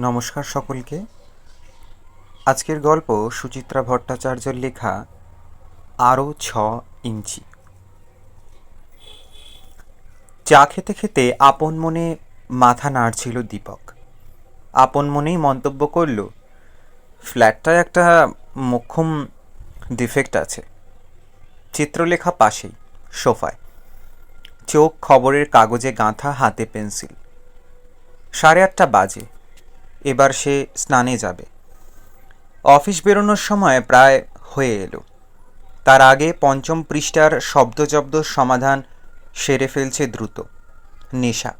নমস্কার সকলকে। আজকের গল্প সুচিত্রা ভট্টাচার্যের লেখা, আরও ছ ইঞ্চি। চা খেতে খেতে আপন মনে মাথা নাড়ছিল দীপক। আপন মনেই মন্তব্য করল, ফ্ল্যাটটায় একটা মোক্ষম ডিফেক্ট আছে। চিত্রলেখা পাশেই, সোফায়। চোখ খবরের কাগজে গাঁথা হাতে পেন্সিল। সাড়ে আটটা বাজে। এবার সে স্নানে যাবে। অফিস বেরোনোর সময় প্রায় হয়ে এলো। তার আগে পঞ্চম পৃষ্ঠার শব্দজব্দ সমাধান সেরে ফেলছে দ্রুত, নেশা।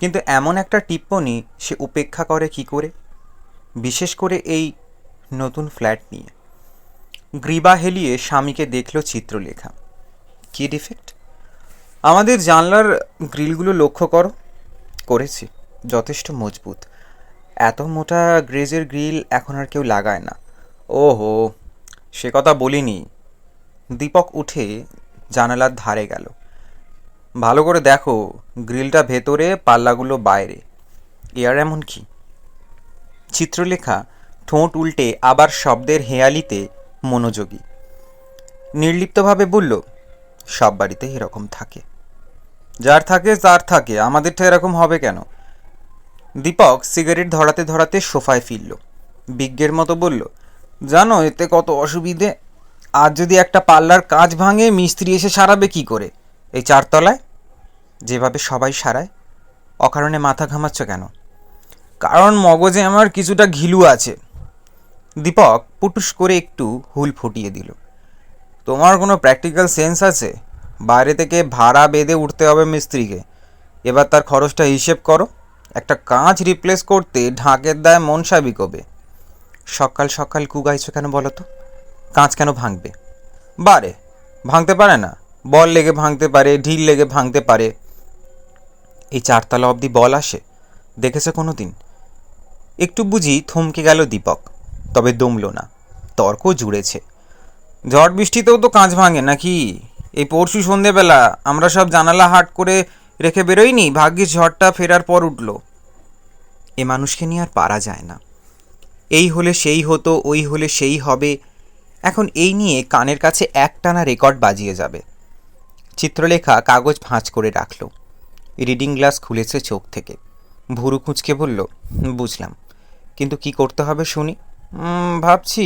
কিন্তু এমন একটা টিপ্পনি সে উপেক্ষা করে কি করে? বিশেষ করে এই নতুন ফ্ল্যাট নিয়ে। গ্রীবা হেলিয়ে স্বামীকে দেখল চিত্রলেখা। কি ডিফেক্ট? আমাদের জানলার গ্রিলগুলো লক্ষ্য করো। করেছি। যথেষ্ট মজবুত। এত মোটা গ্রেজের গ্রিল এখন আর কেউ লাগায় না। ওহো, সে কথা বলিনি। দীপক উঠে জানালার ধারে গেল। ভালো করে দেখো, গ্রিলটা ভেতরে, পাল্লাগুলো বাইরে। এয়ার এমন কি? চিত্রলেখা, ঠোঁট উল্টে, আবার শব্দের হেয়ালিতে মনোযোগী। নির্লিপ্তভাবে বলল, সব বাড়িতে এরকম থাকে। যার থাকে, তার থাকে। আমাদেরটা এরকম হবে কেন? দীপক সিগারেট ধরাতে ধরাতে সোফায় ফিরল। বিজ্ঞের মতো বলল, জানো, এতে কত অসুবিধে? আর যদি একটা পাল্লার কাজ ভাঙে, মিস্ত্রি এসে সারাবে কি করে? এই চারতলায়? যেভাবে সবাই সারায়, অকারণে মাথা ঘামাচ্ছ কেন? কারণ মগজে আমার কিছুটা ঘিলু আছে। দীপক পুটুস করে একটু হুল ফুটিয়ে দিল। তোমার কোনো প্র্যাকটিক্যাল সেন্স আছে? বাইরে থেকে ভাড়া বেঁধে উঠতে হবে মিস্ত্রিকে। এবার তার খরচটা হিসেব করো। কাঁচ রিপ্লেস করতে ঢাকের দায় মন সাবি কবে সকাল সকাল কুগাইছো কেন বলো তো? কাঁচ কেন ভাঙবে? বারে, ভাঙতে পারে না। বল লেগে ভাঙতে পারে, ঢিল লেগে ভাঙতে পারে। এই চারতলা অবধি বল আসে, দেখেছে কোনো দিন একটু বুঝি থমকে গেল দীপক, তবে দমল না, তর্ক জুড়েছে। ঝড় বৃষ্টিতেও তো কাঁচ ভাঙে নাকি? এই পরশু সন্ধেবেলা আমরা সব জানালা হাট করে রেখে বেরোইনি, ভাগ্যিস ঝড়টা ফেরার পর উঠল। এ মানুষকে নিয়ে আর পারা যায় না। এই হলে সেই হতো, ওই হলে সেই হবে। এখন এই নিয়ে কানের কাছে একটানা রেকর্ড বাজিয়ে যাবে। চিত্রলেখা কাগজ ভাঁজ করে রাখল। রিডিং গ্লাস খুলেছে চোখ থেকে। ভুরু কুঁচকে বলল, বুঝলাম। কিন্তু কি করতে হবে শুনি? ভাবছি।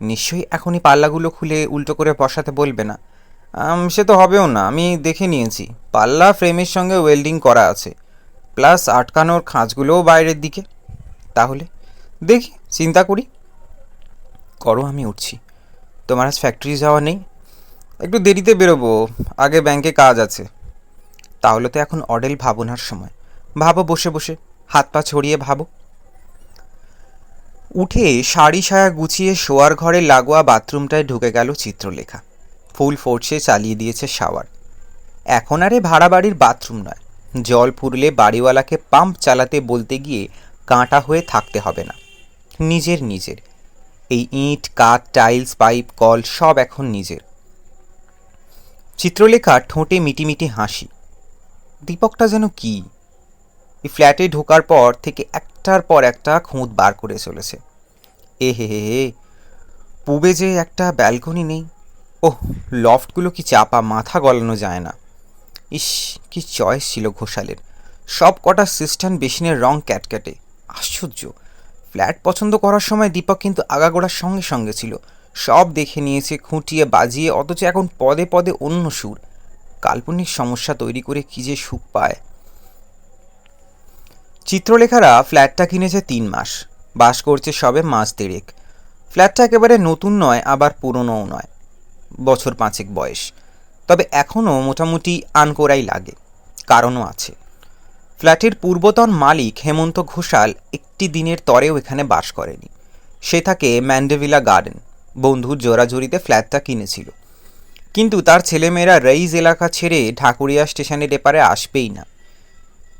নিশ্চয়ই এখনই পাল্লাগুলো খুলে উল্টো করে বসাতে বলবে না। সে তো হবেও না। আমি দেখে নিয়েছি। পাল্লা ফ্রেমের সঙ্গে ওয়েল্ডিং করা আছে। প্লাস আটকানোর খাঁজগুলোও বাইরের দিকে। তাহলে দেখি, চিন্তা করি। করো, আমি উঠছি। তোমার আজ ফ্যাক্টরি যাওয়া নেই। একটু দেরিতে বেরোবো, আগে ব্যাংকে কাজ আছে। তাহলে তো এখন অডেল ভাবনার সময়। ভাবো, বসে বসে। হাত পা ছড়িয়ে ভাবো। উঠে শাড়ি সায়া গুছিয়ে শোয়ার ঘরে লাগোয়া বাথরুমটায় ঢুকে গেল চিত্রলেখা। ফুল ফোর্সে চালিয়ে দিয়েছে শাওয়ার। এখন আরে ভাড়া বাড়ির বাথরুম নয়। জল ফুরলে বাড়িওয়ালাকে পাম্প চালাতে বলতে গিয়ে কাঁটা হয়ে থাকতে হবে না। নিজের নিজের। এই ইট, কাঠ, টাইলস, পাইপ, কল সব এখন নিজের। চিত্রলেখা ঠোঁটে মিটিমিটি হাসি। দীপকটা যেন কি? এই ফ্ল্যাটে ঢোকার পর থেকে একটার পর একটা খুঁত বার করে চলেছে। এ হে হে হে, পুবে যে একটা ব্যালকনি নেই। ওহ, লফটগুলো কি চাপা, মাথা গলানো যায় না। ইস, কি চয়েস ছিল ঘোষালের। সব কটা সিস্টান বেসিনের রং ক্যাটক্যাটে। আশ্চর্য। ফ্ল্যাট পছন্দ করার সময় দীপক কিন্তু আগাগোড়ার সঙ্গে সঙ্গে ছিল। সব দেখে নিয়েছে, খুঁটিয়ে বাজিয়ে, অথচ এখন পদে পদে অন্য সুর। কাল্পনিক সমস্যা তৈরি করে কি যে সুখ পায়। চিত্রলেখারা ফ্ল্যাটটা কিনেছে তিন মাস। বাস করছে সবে মাস দেড়েক। ফ্ল্যাটটা একেবারে নতুন নয়, আবার পুরনোও নয়। বছর পাঁচেক বয়স। তবে এখনও মোটামুটি আনকোরাই লাগে, কারণও আছে। ফ্ল্যাটের পূর্বতন মালিক হেমন্ত ঘোষাল একটি দিনের তরেও এখানে বাস করেনি। সে থাকে ম্যান্ডেভিলা গার্ডেন বন্ধুর জোরাজুরিতে ফ্ল্যাটটা কিনেছিল। কিন্তু তার ছেলেমেয়েরা রইজ এলাকা ছেড়ে ঢাকুরিয়া স্টেশনের এপারে আসবেই না।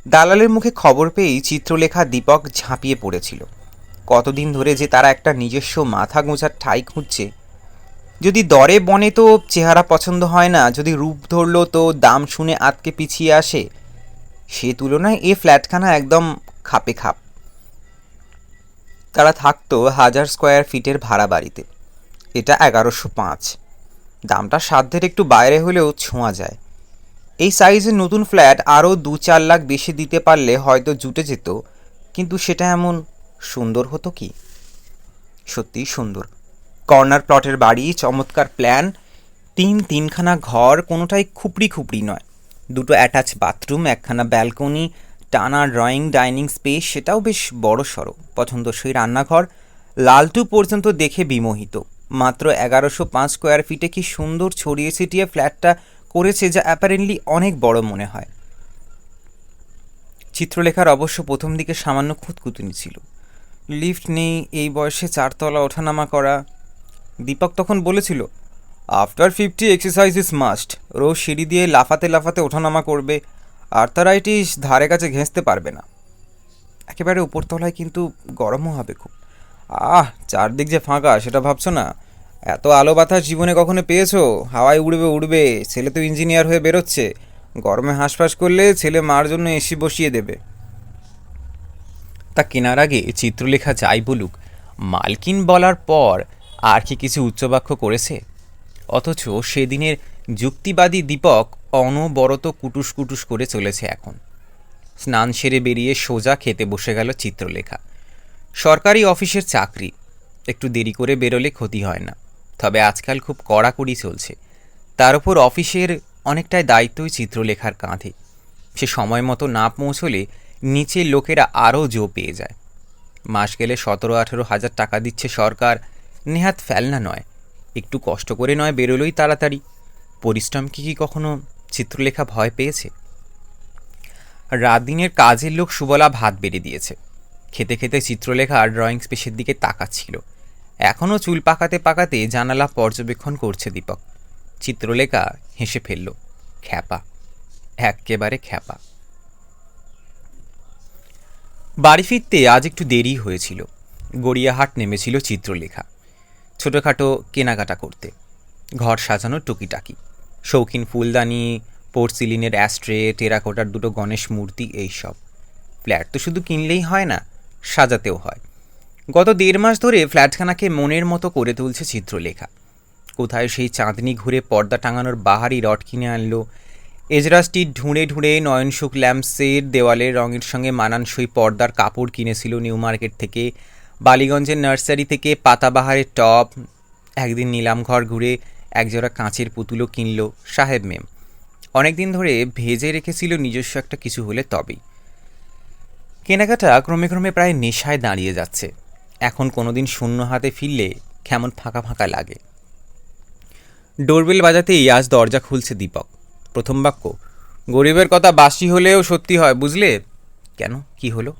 দালালের মুখে খবর পেয়েই চিত্রলেখা দীপক ঝাঁপিয়ে পড়েছিল। কতদিন ধরে যে তারা একটা নিজস্ব মাথা গোঁজার ঠাই খুঁজছে যদি দরে বনে তো চেহারা পছন্দ হয় না, যদি রূপ ধরলো তো দাম শুনে আতকে পিছিয়ে আসে, সে তুলনায় এ ফ্ল্যাটখানা একদম খাপে খাপ। তারা থাকতো হাজার স্কোয়ার ফিটের ভাড়া বাড়িতে। এটা এগারোশো পাঁচ। দামটা সাধ্যের একটু বাইরে হলেও ছোঁয়া যায়। এই সাইজের নতুন ফ্ল্যাট আরও দু চার লাখ বেশি দিতে পারলে হয়তো জুটে যেত, কিন্তু সেটা এমন সুন্দর হতো কি? সত্যিই সুন্দর। কর্নার প্লটের বাড়ি, চমৎকার প্ল্যান। তিন তিনখানা ঘর, কোনোটাই খুপড়ি খুপড়ি নয়। দুটো অ্যাটাচ বাথরুম, একখানা ব্যালকনি, টানা ড্রয়িং, ডাইনিং স্পেস, সেটাও বেশ বড় সড়ো পছন্দসই রান্নাঘর। লালটু পর্যন্ত দেখে বিমোহিত। মাত্র এগারোশো পাঁচ স্কোয়ার ফিটে কি সুন্দর ছড়িয়ে ছিটিয়ে ফ্ল্যাটটা করেছে যা অ্যাপারেন্টলি অনেক বড় মনে হয়। চিত্রলেখার অবশ্য প্রথম দিকে সামান্য খুঁতকুতুনি ছিল। লিফট নেই, এই বয়সে চারতলা ওঠানামা করা দীপক তখন বলেছিল after fifty exercise is must রোজ সিঁড়ি দিয়ে লাফাতে লাফাতে ওঠানামা করবে আর্থারাইটিস ধারে কাছে ঘেঁচতে পারবে না। একেবারে উপরতলায় কিন্তু গরমও হবে খুব। আহ, চারদিক যে ফাঁকা, সেটা ভাবছ না? এত আলো বাতাস জীবনে কখনো পেয়েছ? হাওয়ায় উড়বে উড়বে, ছেলে তো ইঞ্জিনিয়ার হয়ে বেরোচ্ছে। গরমে হাঁসফাঁস করলে ছেলে মার জন্য এসি বসিয়ে দেবে। তা কেনার আগে চিত্রলেখা যাই বলুক, মালকিন বলার পর আর কি কিছু উচ্চবাক্য করেছে? অথচ সেদিনের যুক্তিবাদী দীপক অনবরত কুটুস কুটুস করে চলেছে এখন। স্নান সেরে বেরিয়ে সোজা খেতে বসে গেল চিত্রলেখা। সরকারি অফিসের চাকরি। একটু দেরি করে বেরোলে ক্ষতি হয় না। তবে আজকাল খুব কড়াকড়ি চলছে। তার উপর অফিসের অনেকটাই দায়িত্বই চিত্রলেখার কাঁধে। সে সময় মতো না পৌঁছলে নিচের লোকেরা আরও জো পেয়ে যায়। মাস গেলে সতেরো আঠেরো হাজার টাকা দিচ্ছে সরকার নেহাত ফেলনা নয়। একটু কষ্ট করে নয় বেরোলোই তাড়াতাড়ি। পরিশ্রম কি কি কখনো চিত্রলেখা ভয় পেয়েছে? রাত দিনের কাজের লোক সুবলা ভাত বেড়ে দিয়েছে। খেতে খেতে চিত্রলেখা ড্রয়িং স্পেসের দিকে তাকাচ্ছিল। এখনও চুল পাকাতে পাকাতে জানালা পর্যবেক্ষণ করছে দীপক। চিত্রলেখা হেসে ফেলল, খ্যাপা একেবারে খ্যাপা। বাড়ি ফিরতে আজ একটু দেরি হয়েছিল। গড়িয়াহাট নেমেছিল চিত্রলেখা। ছোটোখাটো কেনাকাটা করতে। ঘর সাজানো টুকিটাকি। শৌখিন ফুলদানি, পোর্সিলিনের অ্যাস্ট্রে, টেরাকোটার দুটো গণেশ মূর্তি, এইসব। ফ্ল্যাট তো শুধু কিনলেই হয় না, সাজাতেও হয়। গত দেড় মাস ধরে ফ্ল্যাটখানাকে মনের মতো করে তুলছে চিত্রলেখা। কোথায় সেই চাঁদনি ঘুরে পর্দা টাঙানোর বাহারি রড কিনে আনলো এজরাসটি ঢুঁড়ে ঢুঁড়ে নয়নসুখ ল্যাম্পসের দেওয়ালের রঙের সঙ্গে মানানসই পর্দার কাপড় কিনেছিল নিউ মার্কেট থেকে বালিগঞ্জের নার্সারি থেকে পাতাবাহারের টপ একদিন নিলাম ঘর একজোড়া কাঁচের পুতুলও কিনল সাহেব মেম। অনেক দিন ধরে ভেজে রেখেছিল নিজস্ব একটা কিছু হলে তবেই। কেনাকাটা ক্রমে ক্রমে প্রায় নেশায় দাঁড়িয়ে যাচ্ছে। এখন কোনোদিন শূন্য হাতে ফিরলে কেমন ফাঁকা ফাঁকা লাগে। ডোরবেল বাজাতেই আজ দরজা খুলছে দীপক। প্রথম বাক্য, গরিবের কথা বাসি হলেও সত্যি হয়, বুঝলে? কেন? কি হলো?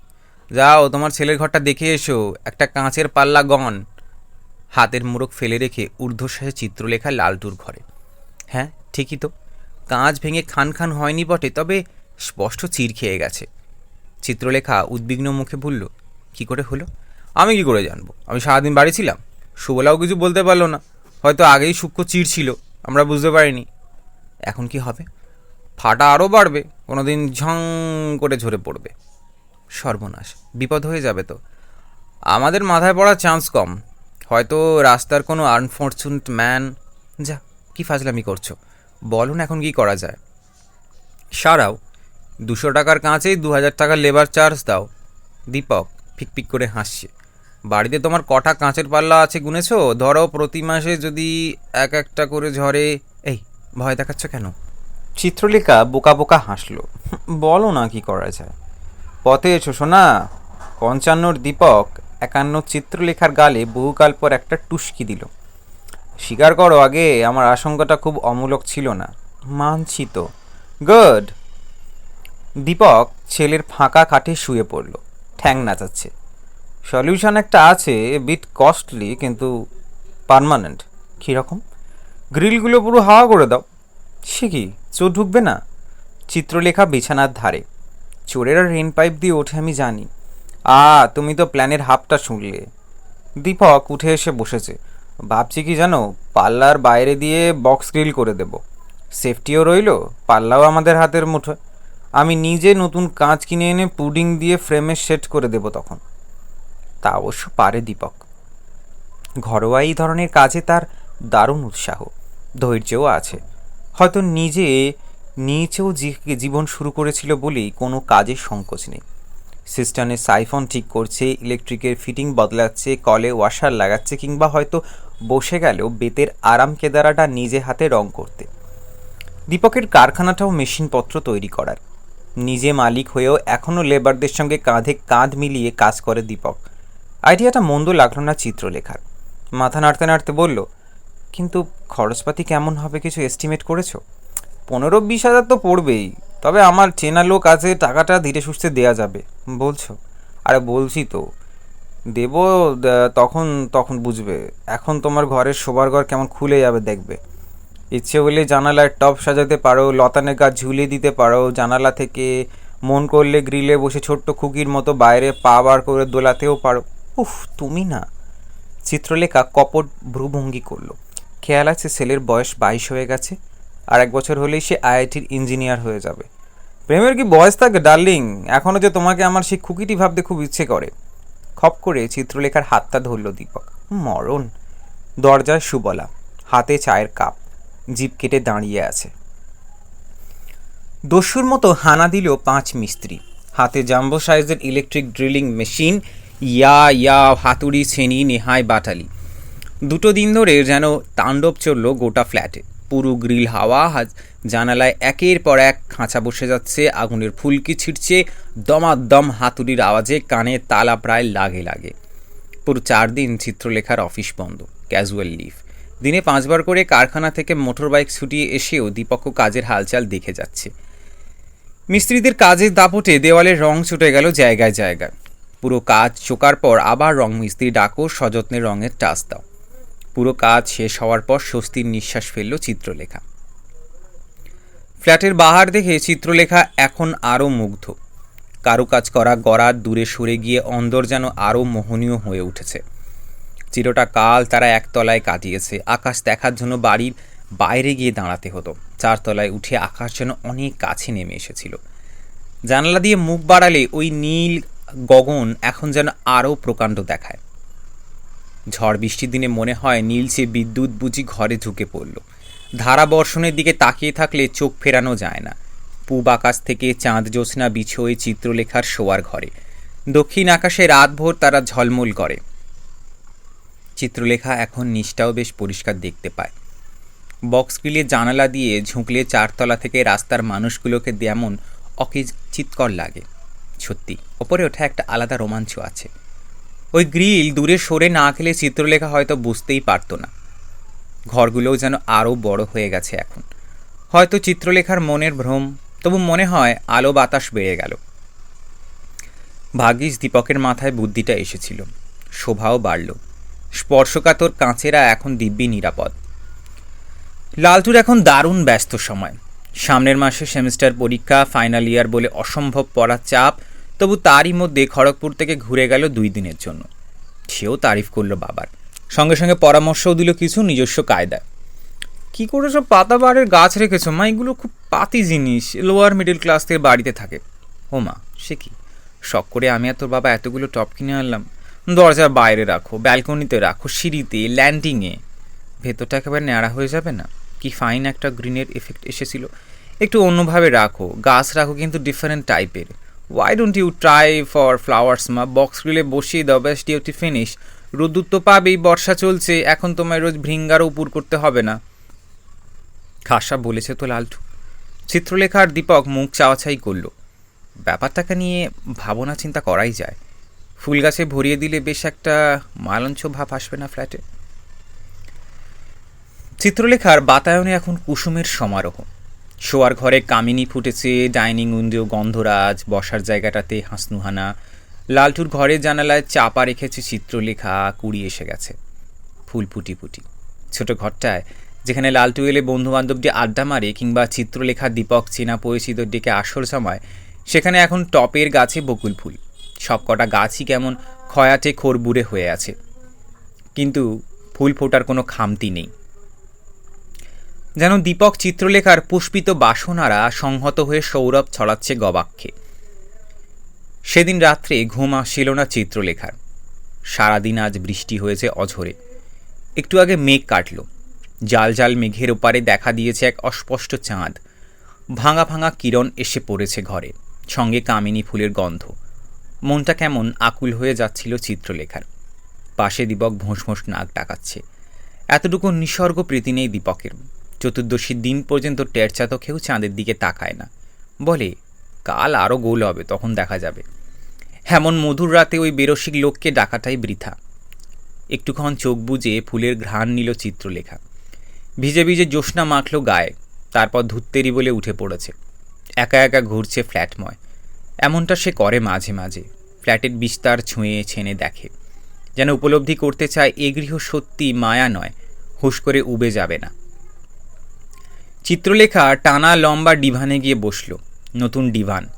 যাও, তোমার ছেলের ঘরটা দেখে এসো। একটা কাঁচের পাল্লা গন। হাতের মুরক ফেলে রেখে ঊর্ধ্বশ্বাসে চিত্রলেখা লালটুর ঘরে। হ্যাঁ ঠিকই তো। কাঁচ ভেঙে খান খান হয়নি বটে, তবে স্পষ্ট চির খেয়ে গেছে। চিত্রলেখা উদ্বিগ্ন মুখে বলল, কি করে হলো? আমি কি করে জানব? আমি সারাদিন বাড়ি ছিলাম। সুবলাও কিছু বলতে পারল না। হয়তো আগেই সূক্ষ্ম চির ছিল, আমরা বুঝতে পারিনি। এখন কি হবে? ফাটা আরও বাড়বে কোনো দিন ঝং করে ঝরে পড়বে। সর্বনাশ, বিপদ হয়ে যাবে তো। আমাদের মাথায় পড়ার চান্স কম। হয়তো রাস্তার কোনো আনফর্চুনেট ম্যান যা, কি ফাজলামি করছ? বলুন এখন কি করা যায়। সারাও, দুশো টাকার কাঁচেই দু হাজার টাকার লেবার চার্জ দাও। দীপক ফিকফিক করে হাসছে। বাড়িতে তোমার কটা কাঁচের পাল্লা আছে গুনেছো? ধরো প্রতি মাসে যদি এক একটা করে ঝরে। এই, ভয় দেখাচ্ছ কেন? চিত্রলেখা বোকা বোকা হাসলো। বলো না কি করা যায়। পথে এসো শোনা পঞ্চান্নর দীপক একান্ন চিত্রলেখার গালে বহুকাল পর একটা টুস্কি দিল। স্বীকার করো, আগে আমার আশঙ্কাটা খুব অমূলক ছিল না। মানছি তো। গুড। দীপক ছেলের ফাঁকা কাঠে শুয়ে পড়ল। ঠ্যাং নাচাচ্ছে। সলিউশন একটা আছে বিট কস্টলি, কিন্তু পারমানেন্ট। কীরকম? গ্রিলগুলো পুরো হাওয়া করে দাও। সে কি? চোর ঢুকবে না? চিত্রলেখা বিছানার ধারে। চোরেরা রেন পাইপ দিয়ে ওঠে, আমি জানি। আ, তুমি তো প্ল্যানের হাফটা শুনলে। দীপক উঠে এসে বসেছে। ভাবছি কি জানো, পাল্লার বাইরে দিয়ে বক্স গ্রিল করে দেব। সেফটিও রইল, পাল্লাও আমাদের হাতের মুঠোয়। আমি নিজে নতুন কাঁচ কিনে এনে পুডিং দিয়ে ফ্রেমে সেট করে দেব তখন। তা অবশ্য পারে দীপক। ঘরোয়া এই ধরনের কাজে তার দারুণ উৎসাহ। ধৈর্যও আছে। হয়তো নিজে নিচেও জীবন শুরু করেছিল বলেই কোনো কাজের সংকোচ নেই। সিস্টেমে সাইফন ঠিক করছে, ইলেকট্রিকের ফিটিং বদলাচ্ছে, কলে ওয়াশার লাগাচ্ছে কিংবা হয়তো বসে গেলেও বেতের আরাম কেদারাটা নিজে হাতে রং করতে। দীপকের কারখানাটাও মেশিনপত্র তৈরি করার। নিজে মালিক হয়েও এখনও লেবারদের সঙ্গে কাঁধে কাঁধ মিলিয়ে কাজ করে দীপক। আইডিয়াটা মন্দ লাগল না চিত্রলেখার। মাথা নাড়তে নাড়তে বলল, কিন্তু খরচপাতি কেমন হবে কিছু এস্টিমেট করেছ? পনেরো বিশ হাজার তো পড়বেই। তবে আমার চেনা লোক আছে, টাকাটা ধীরে সুস্থে দেয়া যাবে। বলছো? আরে বলছি তো। দেব তখন তখন বুঝবে। এখন তোমার ঘরের শোবার ঘর কেমন খুলে যাবে দেখবে। ইচ্ছে হলে জানালায় টপ সাজাতে পারো, লতানের গাছ ঝুলিয়ে দিতে পারো। জানালা থেকে মন করলে গ্রিলে বসে ছোট্ট খুকির মতো বাইরে পা বার করে দোলাতেও পারো। উফ, তুমি না। চিত্রলেখা কপট ভ্রুভঙ্গি করল। খেয়াল আছে ছেলের বয়স বাইশ হয়ে গেছে? আর এক বছর হলেই সে আইআইটির ইঞ্জিনিয়ার হয়ে যাবে। প্রেমের কি বয়স থাকে, ডার্লিং? এখনও যে তোমাকে আমার সেই খুকিটি ভাবতে খুব ইচ্ছে করে। খপ করে চিত্রলেখার হাতটা ধরল দীপক। মরণ। দরজায় সুবলা, হাতে চায়ের কাপ জিপ কেটে দাঁড়িয়ে আছে। দস্যুর মতো হানা দিল পাঁচ মিস্ত্রি। হাতে জাম্বো সাইজের ইলেকট্রিক ড্রিলিং মেশিন, ইয়া ইয়া হাতুড়ি ছেনি নেহায় বাটালি। দুটো দিন ধরে যেন তাণ্ডব চলল গোটা ফ্ল্যাটে। পুরো গ্রিল হাওয়া জানালায় একের পর এক খাঁচা বসে যাচ্ছে, আগুনের ফুলকি ছিটছে, দমাদম হাতুড়ির আওয়াজে কানে তালা প্রায় লাগে লাগে। পুরো চার দিন চিত্রলেখার অফিস বন্ধ, ক্যাজুয়াল লিভ। দিনে পাঁচবার করে কারখানা থেকে মোটর বাইক ছুটিয়ে এসেও দীপক কাজের হালচাল দেখে যাচ্ছে। মিস্ত্রিদের কাজের দাপটে দেওয়ালের রং ছুটে গেল জায়গায় জায়গায়। পুরো কাজ চোকার পর আবার রং মিস্ত্রি ডাকো, সযত্নে রঙের টাচ দাও। পুরো কাজ শেষ হওয়ার পর স্বস্তির নিঃশ্বাস ফেলল চিত্রলেখা। ফ্ল্যাটের বাহার দেখে চিত্রলেখা এখন আরও মুগ্ধ। কারুকাজ করা গড়ার দূরে সরে গিয়ে অন্দর যেন আরও মোহনীয় হয়ে উঠেছে। চিরটা কাল তারা একতলায় কাটিয়েছে। আকাশ দেখার জন্য বাড়ির বাইরে গিয়ে দাঁড়াতে হতো। চারতলায় উঠে আকাশ যেন অনেক কাছে নেমে এসেছিল। জানালা দিয়ে মুখ বাড়ালে ওই নীল গগন এখন যেন আরও প্রকাণ্ড দেখায়। ঝড় বৃষ্টির দিনে মনে হয় নীলচে বিদ্যুৎ বুঝি ঘরে ঝুঁকে পড়ল। ধারা বর্ষণের দিকে তাকিয়ে থাকলে চোখ ফেরানো যায় না। পূব আকাশ থেকে চাঁদ জ্যোৎস্না বিছোয়ে চিত্রলেখার শোয়ার ঘরে। দক্ষিণ আকাশে রাতভোর তারা ঝলমল করে। চিত্রলেখা এখন নিচটাও বেশ পরিষ্কার দেখতে পায়। বক্স গ্রিলে জানালা দিয়ে ঝুঁকলে চারতলা থেকে রাস্তার মানুষগুলোকে যেমন অকিচিৎকর লাগে। সত্যি, ওপরে ওঠা একটা আলাদা রোমাঞ্চ আছে। ওই গ্রিল দূরে সরে না খেলে চিত্রলেখা হয়তো বুঝতেই পারত না। ঘরগুলোও যেন আরও বড় হয়ে গেছে এখন। হয়তো চিত্রলেখার মনের ভ্রম, তবু মনে হয় আলো বাতাস বেড়ে গেল। ভাগ্যিস দীপকের মাথায় বুদ্ধিটা এসেছিল। শোভাও বাড়ল। স্পর্শকাতর কাঁচেরা এখন দিব্যি নিরাপদ। লালটুর এখন দারুণ ব্যস্ত সময়। সামনের মাসে সেমিস্টার পরীক্ষা, ফাইনাল ইয়ার বলে অসম্ভব পড়ার চাপ তবু তারই মধ্যে খড়গপুর থেকে ঘুরে গেল দুই দিনের জন্য। সেও তারিফ করল বাবার। সঙ্গে সঙ্গে পরামর্শও দিল কিছু নিজস্ব কায়দায় কী করে সব পাতাবারের গাছ রেখেছ মা? এগুলো খুব পাতি জিনিস। লোয়ার মিডল ক্লাস থেকে বাড়িতে থাকে। ও মা, সে কি? শখ করে আমি আর তোর বাবা এতগুলো টপ কিনে আনলাম। দরজার বাইরে রাখো, ব্যালকনিতে রাখো, সিঁড়িতে, ল্যান্ডিংয়ে। ভেতরটা একেবারে ন্যাড়া হয়ে যাবে না? কি ফাইন একটা গ্রিনের এফেক্ট এসেছিল। একটু অন্যভাবে রাখো। গাছ রাখো কিন্তু ডিফারেন্ট টাইপের why don't you try for flowers মা? বক্স গ্রিলে বসিয়ে দাও, ব্যাস ডিউটি ফিনিশ রোদ্দুর তো পাবেই, বর্ষা চলছে, এখন তোমায় রোজ ভৃঙ্গারও উপর করতে হবে না। খাসা বলেছে তো লালটু। চিত্রলেখার দীপক মুখ চাওয়াছাই করল। ব্যাপারটাকে নিয়ে ভাবনা চিন্তা করাই যায়। ফুল গাছে ভরিয়ে দিলে বেশ একটা মালঞ্চ ভাব আসবে না ফ্ল্যাটে চিত্রলেখার বাতায়নে এখন কুসুমের সমারোহ। শোয়ার ঘরে কামিনী ফুটেছে, ডাইনিং উইন্ডো গন্ধরাজ, বসার জায়গাটাতে হাসনুহানা। লালটুর ঘরের জানালায় চাপা রেখেছে চিত্রলেখা, কুড়ি এসে গেছে। ফুল ফুটি ফুটি ছোট ঘরটায়, যেখানে লালটু এলে বন্ধুবান্ধবটি আড্ডা মারে কিংবা চিত্রলেখা দীপক চেনা পরিচিত ডেকে আসর সময়, সেখানে এখন টপের গাছে বকুল ফুল। সব কটা গাছই কেমন খয়াটে খোরবুড়ে হয়ে আছে। কিন্তু ফুল ফোটার কোনো খামতি নেই। যেন দীপক চিত্রলেখার পুষ্পিত বাসনারা সংহত হয়ে সৌরভ ছড়াচ্ছে গবাক্ষে। সেদিন রাত্রে ঘুম আসছিল না চিত্রলেখার। সারাদিন আজ বৃষ্টি হয়েছে অঝরে। একটু আগে মেঘ কাটল। জাল জাল মেঘের ওপারে দেখা দিয়েছে এক অস্পষ্ট চাঁদ। ভাঙা ভাঙা কিরণ এসে পড়েছে ঘরে। সঙ্গে কামিনী ফুলের গন্ধ। মনটা কেমন আকুল হয়ে যাচ্ছিল চিত্রলেখার। পাশে দীপক ভোঁস নাক ডাকাচ্ছে। এতটুকু নিসর্গ প্রীতি নেই দীপকের। চতুর্দশীর দিন পর্যন্ত টেরচা তো কেউ চাঁদের দিকে তাকায় না। বলে, কাল আরও গোল হবে, তখন দেখা যাবে। এমন মধুর রাতে ওই বেরসিক লোককে ডাকাটাই বৃথা। একটুক্ষণ চোখ বুজে ফুলের ঘ্রাণ নিল চিত্রলেখা। ভিজে ভিজে জ্যোৎস্না মাখল গায়ে, তারপর ধুত্তেরি বলে উঠে পড়েছে। একা একা ঘুরছে ফ্ল্যাটময়। এমনটা সে করে মাঝে মাঝে। ফ্ল্যাটের বিস্তার ছুঁয়ে ছেনে দেখে। যেন উপলব্ধি করতে চায় এ গৃহ সত্যি মায়া নয়, হুশ করে উবে যাবে না। চিত্রলেখা টানা লম্বা ডিভানে গিয়ে বসল, নতুন ডিভান।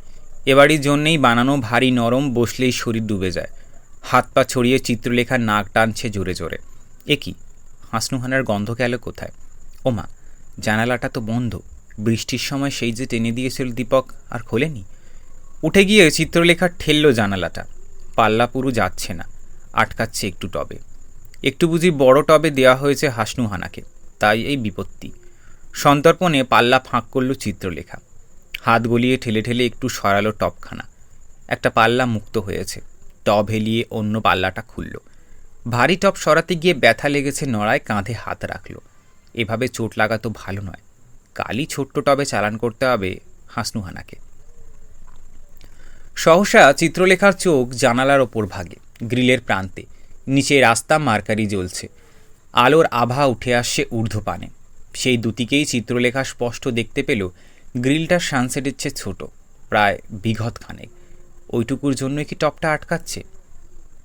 এবারই জন্যেই বানানো ভারী নরম বসলেই শরীর ডুবে যায়। হাত পা ছড়িয়ে চিত্রলেখার নাক টানছে জোরে জোরে। এ কি? হাসনুহানার গন্ধ গেল কোথায়? ওমা জানালাটা তো বন্ধ। বৃষ্টির সময় সেই যে টেনে দিয়েছিল দীপক, আর খোলেনি? উঠে গিয়ে চিত্রলেখা ঠেললো জানালাটা। পাল্লা পুরু যাচ্ছে না, আটকাচ্ছে একটু টবে। একটু বুঝি বড় টবে দেওয়া হয়েছে হাসনুহানাকে। তাই এই বিপত্তি। সন্তর্পণে পাল্লা ফাঁক করল চিত্রলেখা। হাত গলিয়ে ঠেলে ঠেলে একটু সরালো টপখানা। একটা পাল্লা মুক্ত হয়েছে। টব হেলিয়ে অন্য পাল্লাটা খুলল। ভারী টপ সরাতে গিয়ে ব্যথা লেগেছে নড়ায় কাঁধে হাত রাখল। এভাবে চোট লাগা তো ভালো নয়। কালই ছোট্ট টবে চালান করতে হবে হাসনুহানাকে। সহসা চিত্রলেখার চোখ জানালার ওপর ভাগে, গ্রিলের প্রান্তে। নিচে রাস্তা মার্কারি জ্বলছে। আলোর আভা উঠে আসছে ঊর্ধ্বপানে। সেই দুটিকেই চিত্রলেখা স্পষ্ট দেখতে পেল গ্রিলটা সানসেটের চেয়ে ছোট, প্রায় বিঘত খানেক। ওইটুকুর জন্য কি টপটা আটকাচ্ছে?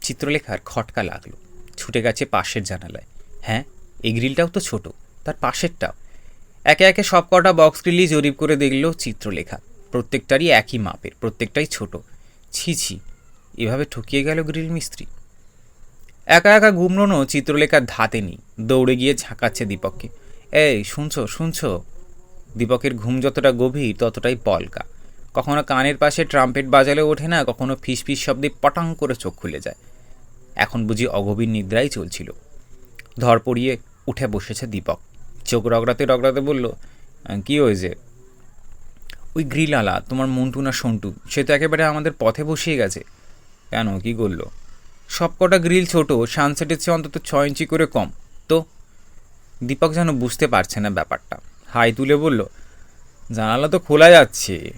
চিত্রলেখার খটকা লাগল, ছুটে গেছে পাশের জানালায়। হ্যাঁ এই গ্রিলটাও তো ছোট, তার পাশেরটাও। একে একে সব কটা বক্স গ্রিলই জরিপ করে দেখল চিত্রলেখা। প্রত্যেকটারই একই মাপের, প্রত্যেকটাই ছোট। ছি ছি, এভাবে ঠকিয়ে গেল গ্রিল মিস্ত্রি। একা একা গুমড়োনো চিত্রলেখার ধাতে নেই, দৌড়ে গিয়ে ঝাঁকাচ্ছে দীপককে। এই, শুনছো শুনছো? দীপকের ঘুম যতটা গভীর, ততটাই পলকা। কখনো কানের পাশে ট্রাম্পেট বাজালে ওঠে না, কখনো ফিস ফিস শব্দে পটাং করে চোখ খুলে যায়। এখন বুঝি অগভীর নিদ্রাই চলছিল। ধর পড়িয়ে উঠে বসেছে দীপক। চোখ রগড়াতে রগড়াতে বলল, কি হয়েছে? ওই গ্রিলালা, তোমার মন্টু না সন্টু, সে তো একেবারে আমাদের পথে বসিয়ে গেছে। কেন, কি করল? সব কটা গ্রিল ছোট, সানসেটের চেয়ে অন্তত ছয় ইঞ্চি করে কম। তো দীপক যেন বুঝতে পারছে না ব্যাপারটা। হাই তুলে বলল, জানালা তো খোলা যাচ্ছে।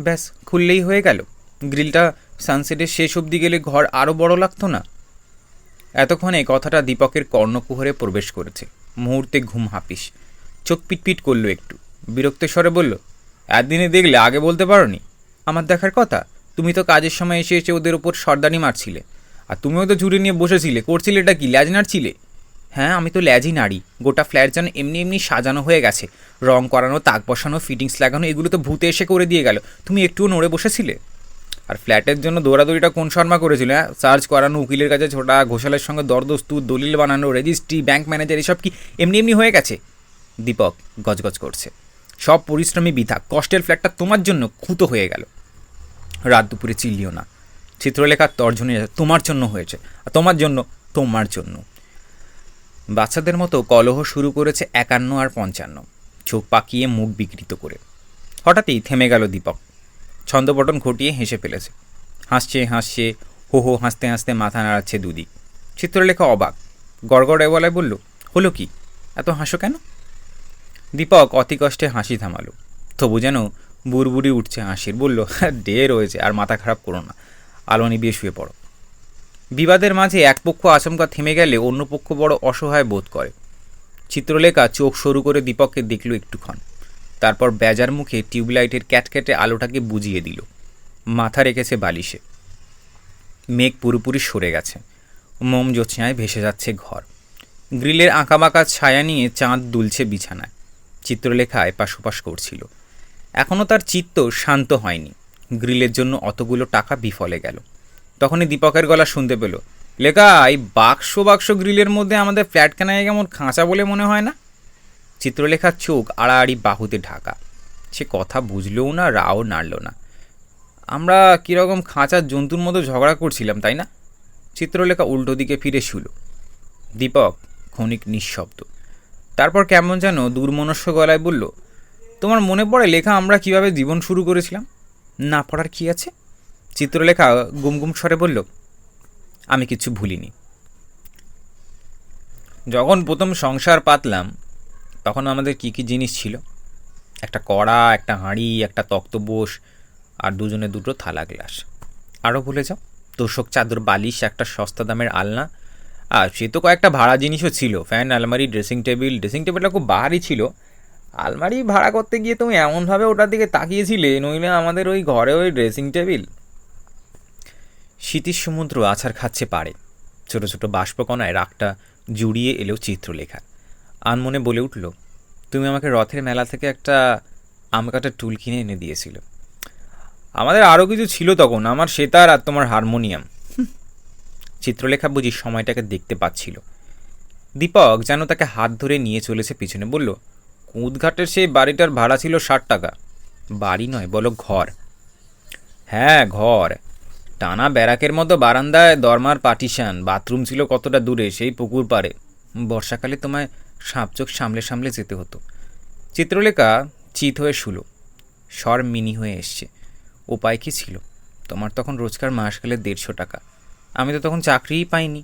ব্যাস, খুললেই হয়ে গেল। গ্রিলটা সানসেটের শেষ অবধি গেলে ঘর আরও বড় লাগতো না? এতক্ষণে কথাটা দীপকের কর্ণকুহরে প্রবেশ করেছে। মুহূর্তে ঘুম হাপিস। চোখ পিটপিট করল একটু। বিরক্ত স্বরে বলল, একদিনে দেখলে আগে বলতে পারোনি? আমার দেখার কথা? তুমি তো কাজের সময় এসে এসে ওদের ওপর সর্দানি মারছিলে। আর তুমিও তো ঝুড়ি নিয়ে বসেছিলে। করছিলে এটা কি? ল্যাজ নাড়ছিলে? হ্যাঁ আমি তো ল্যাজই নারী। গোটা ফ্ল্যাট যেন এমনি এমনি সাজানো হয়ে গেছে। রং করানো, তাক বসানো, ফিটিংস লাগানো, এগুলো তো ভূতে এসে করে দিয়ে গেল। তুমি একটুও নড়ে বসেছিলে? আর ফ্ল্যাটের জন্য দৌড়াদৌড়িটা কোন শর্মা করেছিল হ্যাঁ? সার্চ করানো, উকিলের কাছে ছোটা, ঘোষালের সঙ্গে দরদস্তু, দলিল বানানো রেজিস্ট্রি ব্যাংক ম্যানেজার এসব কি এমনি এমনি হয়ে গেছে? দীপক গজগজ করছে। সব পরিশ্রমী বৃথা, কষ্টের ফ্ল্যাটটা তোমার জন্য খুঁতো হয়ে গেল। রাত দুপুরে চিল্লিও না। চিত্রলেখার তর্জনী, তোমার জন্য হয়েছে। আর তোমার জন্য তোমার জন্য। বাচ্চাদের মতো কলহ শুরু করেছে একান্ন আর পঞ্চান্ন। চোখ পাকিয়ে মুখ বিকৃত করে। হঠাৎই থেমে গেল দীপক। ছন্দপটন ঘটিয়ে হেসে ফেলেছে। হাসছে হাসছে, হো হো, হাসতে হাসতে মাথা নাড়াচ্ছে দুদিক। চিত্রলেখা অবাক। গড়গড়ে বলায় বলল, হলো কি? এত হাসো কেন? দীপক অতি কষ্টে হাসি থামালো। তবু যেন বুড়বুড়ি উঠছে হাসির। বলল ডে রয়েছে আর মাথা খারাপ করো না। আলো নিবিয়ে শুয়ে পড়ো। বিবাদের মাঝে এক পক্ষ আচমকা থেমে গেলে অন্য পক্ষ বড় অসহায় বোধ করে। চিত্রলেখা চোখ সরু করে দীপককে দেখল একটুক্ষণ। তারপর বেজার মুখে টিউবলাইটের ক্যাটক্যাটে আলোটাকে বুঝিয়ে দিল। মাথা রেখেছে বালিশে। মেঘ পুরোপুরি সরে গেছে। মোম জোছনায় ভেসে যাচ্ছে ঘর। গ্রিলের আঁকাবাঁকা ছায়া নিয়ে চাঁদ দুলছে বিছানায়। চিত্রলেখা এপাশ ওপাশ করছিল। এখনও তার চিত্ত শান্ত হয়নি। গ্রিলের জন্য অতগুলো টাকা বিফলে গেল। তখনই দীপকের গলা শুনতে পেল। লেখা, এই বাক্স বাক্স গ্রিলের মধ্যে আমাদের ফ্ল্যাট কেনায় কেমন খাঁচা বলে মনে হয় না? চিত্রলেখার চোখ আড়াআড়ি বাহুতে ঢাকা। সে কথা বুঝলেও না, রাও নাড়ল না। আমরা কীরকম খাঁচার জন্তুর মতো ঝগড়া করছিলাম, তাই না? চিত্রলেখা উল্টো দিকে ফিরে শুলো। দীপক ক্ষণিক নিঃশব্দ। তারপর কেমন যেন দুর্মনস্য গলায় বলল, তোমার মনে পড়ে লেখা, আমরা কীভাবে জীবন শুরু করেছিলাম? না পড়ার কি আছে? চিত্রলেখা গুমগুম স্বরে বলল, আমি কিছু ভুলিনি। যখন প্রথম সংসার পাতলাম, তখন আমাদের কি কি জিনিস ছিল? একটা কড়া, একটা হাঁড়ি, একটা তক্তবোস আর দুজনে দুটো থালা গ্লাস। আরও ভুলে যাও, তোষক চাদর, বালিশ, একটা সস্তা দামের আলনা। আর সে তো কয়েকটা ভাড়া জিনিসও ছিল, ফ্যান, আলমারি, ড্রেসিং টেবিল। ড্রেসিং টেবিলটা খুব বাহারি ছিল। আলমারি ভাড়া করতে গিয়ে তুমি এমনভাবে ওটার দিকে তাকিয়েছিলে, নইলে আমাদের ওই ঘরে ওই ড্রেসিং টেবিল শীতের সমুদ্র আছাড় খাচ্ছে পারে ছোট ছোট বাষ্পকণায় রাগটা জুড়িয়ে এলো চিত্রলেখা। আনমনে বলে উঠল তুমি আমাকে রথের মেলা থেকে একটা আম কাটার টুল কিনে এনে দিয়েছিল। আমাদের আরও কিছু ছিল তখন আমার সেতার আর তোমার হারমোনিয়াম। চিত্রলেখা বুঝি সময়টাকে দেখতে পাচ্ছিল। দীপক যেন তাকে হাত ধরে নিয়ে চলেছে পিছনে বলল কুঁদঘাটের সেই বাড়িটার ভাড়া ছিল ষাট টাকা। বাড়ি নয় বলো ঘর। হ্যাঁ ঘর। টানা ব্যারাকের মতো বারান্দায় দরমার পার্টিশন। বাথরুম ছিল কতটা দূরে, সেই পুকুর পাড়ে। বর্ষাকালে তোমায় সাপচোখ সামলে সামলে যেতে হতো। চিত্রলেখা চিত হয়ে শুলো। স্বর মিনি হয়ে এসছে। উপায় কি ছিল? তোমার তখন রোজকার মাস গেলে দেড়শো টাকা। আমি তো তখন চাকরিই পাইনি।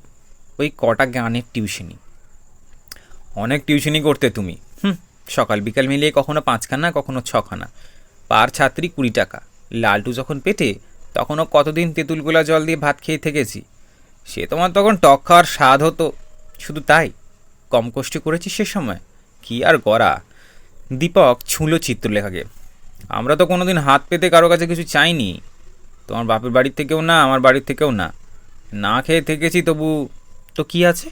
ওই কটা গানের টিউশনি। অনেক টিউশনি করতে তুমি। হুম, সকাল বিকাল মিলিয়ে কখনো পাঁচখানা, কখনো ছখানা। পার ছাত্রী কুড়ি টাকা। লালটু যখন পেটে তখনও কতদিন তেঁতুলগোলা জল দিয়ে ভাত খেয়ে থেকেছি? সে তোমার তখন টক খাওয়ার স্বাদ হতো। শুধু তাই, কম কষ্ট করেছি সে সময়। কি আর গড়া দীপক ছুঁলো চিত্রলেখাকে। আমরা তো কোনোদিন হাত পেতে কারও কাছে কিছু চাইনি। তোমার বাপের বাড়ির থেকেও না, আমার বাড়ির থেকেও না। না খেয়ে থেকেছি তবু তো কি আছে?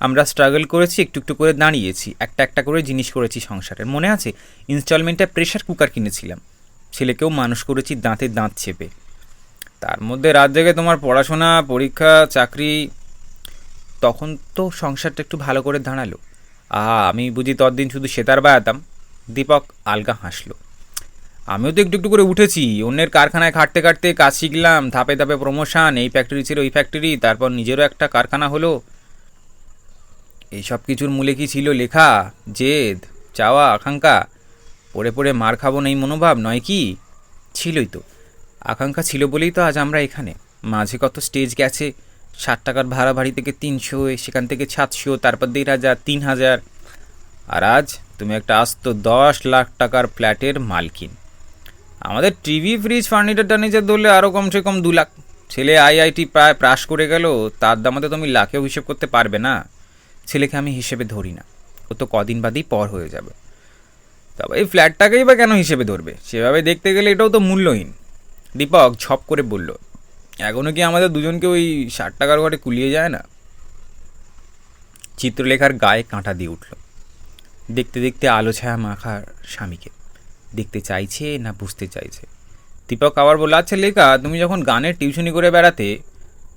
আমরা স্ট্রাগল করেছি, একটু একটু করে দাঁড়িয়েছি, একটা একটা করে জিনিস করেছি সংসারের। মনে আছে ইনস্টলমেন্টে প্রেশার কুকার কিনেছিলাম। ছেলেকেও মানুষ করেছি দাঁতে দাঁত চেপে। তার মধ্যে রাত জেগে তোমার পড়াশোনা, পরীক্ষা, চাকরি, তখন তো সংসারটা একটু ভালো করে দাঁড়াল। আহা, আমি বুঝি ততদিন শুধু সেতার বায়াতাম দীপক আলগা হাসলো। আমিও তো একটু একটু করে উঠেছি। অন্যের কারখানায় খাটতে খাটতে কাজ শিখলাম, ধাপে ধাপে প্রমোশন এই ফ্যাক্টরি ছিল ওই ফ্যাক্টরি তারপর নিজেরও একটা কারখানা হলো। এই সব কিছুর মূলে কি ছিল লেখা? জেদ, চাওয়া, আকাঙ্ক্ষা? পড়ে পড়ে মার খাব না এই মনোভাব, নয় কি? ছিলই তো। আকাঙ্ক্ষা ছিল বলেই তো আজ আমরা এখানে। মাঝে কত স্টেজ গেছে, ষাট টাকার ভাড়া বাড়ি থেকে তিনশো, সেখান থেকে সাতশো, তারপর দেড় হাজার, তিন হাজার। আর আজ তুমি একটা আস্ত দশ লাখ টাকার ফ্ল্যাটের মালকিন। আমাদের টিভি, ফ্রিজ, ফার্নিচার টার্নিচার ধরলে আরও কমসে কম দু লাখ। ছেলে আইআইটি প্রায় প্রাস করে গেল, তার দামাতে তুমি লাখেও হিসেব করতে পারবে না। ছেলেকে আমি হিসেবে ধরি না, ও তো কদিন বাদেই পর হয়ে যাবে। তবে এই ফ্ল্যাটটাকেই বা কেন হিসেবে ধরবে? সেভাবে দেখতে গেলে এটাও তো মূল্যহীন। দীপক ছপ করে বলল এখনও কি আমাদের দুজনকে ওই ষাট টাকার ঘরে কুলিয়ে যায় না? চিত্রলেখার গায়ে কাঁটা দিয়ে উঠল। দেখতে দেখতে আলো ছায়া মাখার স্বামীকে। দেখতে চাইছে না বুঝতে চাইছে? দীপক আবার বলল আচ্ছা লেখা, তুমি যখন গানের টিউশনি করে বেড়াতে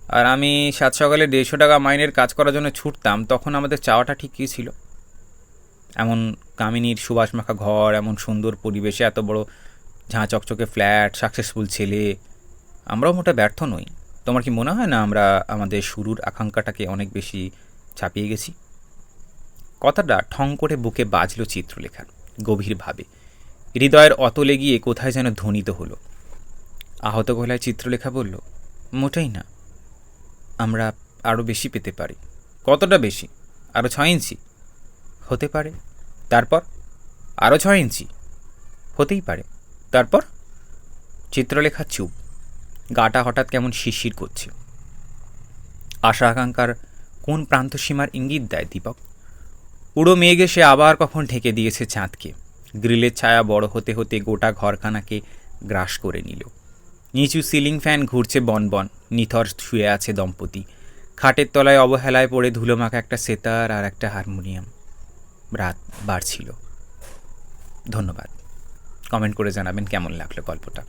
আর আমি সাত সকালে দেড়শো টাকা মাইনের কাজ করার জন্য ছুটতাম, তখন আমাদের চাওয়াটা ঠিক কী ছিল? এমন কামিনীর সুবাস মাখা ঘর, এমন সুন্দর পরিবেশে এত বড় ঝাঁ চকচকে ফ্ল্যাট সাকসেসফুল ছেলে। আমরাও মোটা ব্যর্থ নই। তোমার কি মনে হয় না আমরা আমাদের শুরুর আকাঙ্ক্ষাটাকে অনেক বেশি ছাপিয়ে গেছি? কথাটা ঠং করে বুকে বাজল চিত্রলেখার গভীরভাবে। হৃদয়ের অতলে গিয়ে কোথায় যেন ধ্বনিত হলো। আহত গলায় চিত্রলেখা বলল, মোটেই না। আমরা আরও বেশি পেতে পারি। কতটা বেশি? আরও ছয় ইঞ্চি? হতে পারে। তারপর? আরও ছয় ইঞ্চি? হতেই পারে। তারপর চিত্রলেখা চুপ। গাটা হঠাৎ কেমন শিরশির করছে। আশা আকাঙ্ক্ষার কোন প্রান্তসীমার ইঙ্গিত দেয় দীপক? উড়ো মেঘ এসে আবার কখন ঢেকে দিয়েছে চাঁদকে। গ্রিলের ছায়া বড় হতে হতে গোটা ঘরখানাকে গ্রাস করে নিল। নিচু সিলিং ফ্যান ঘুরছে বনবন নিথর শুয়ে আছে দম্পতি। খাটের তলায় অবহেলায় পড়ে ধুলোমাখা একটা সেতার আর একটা হারমোনিয়াম। রাত বাড়ছিল। ধন্যবাদ। কমেন্ট করে জানাবেন কেমন লাগল গল্পটা।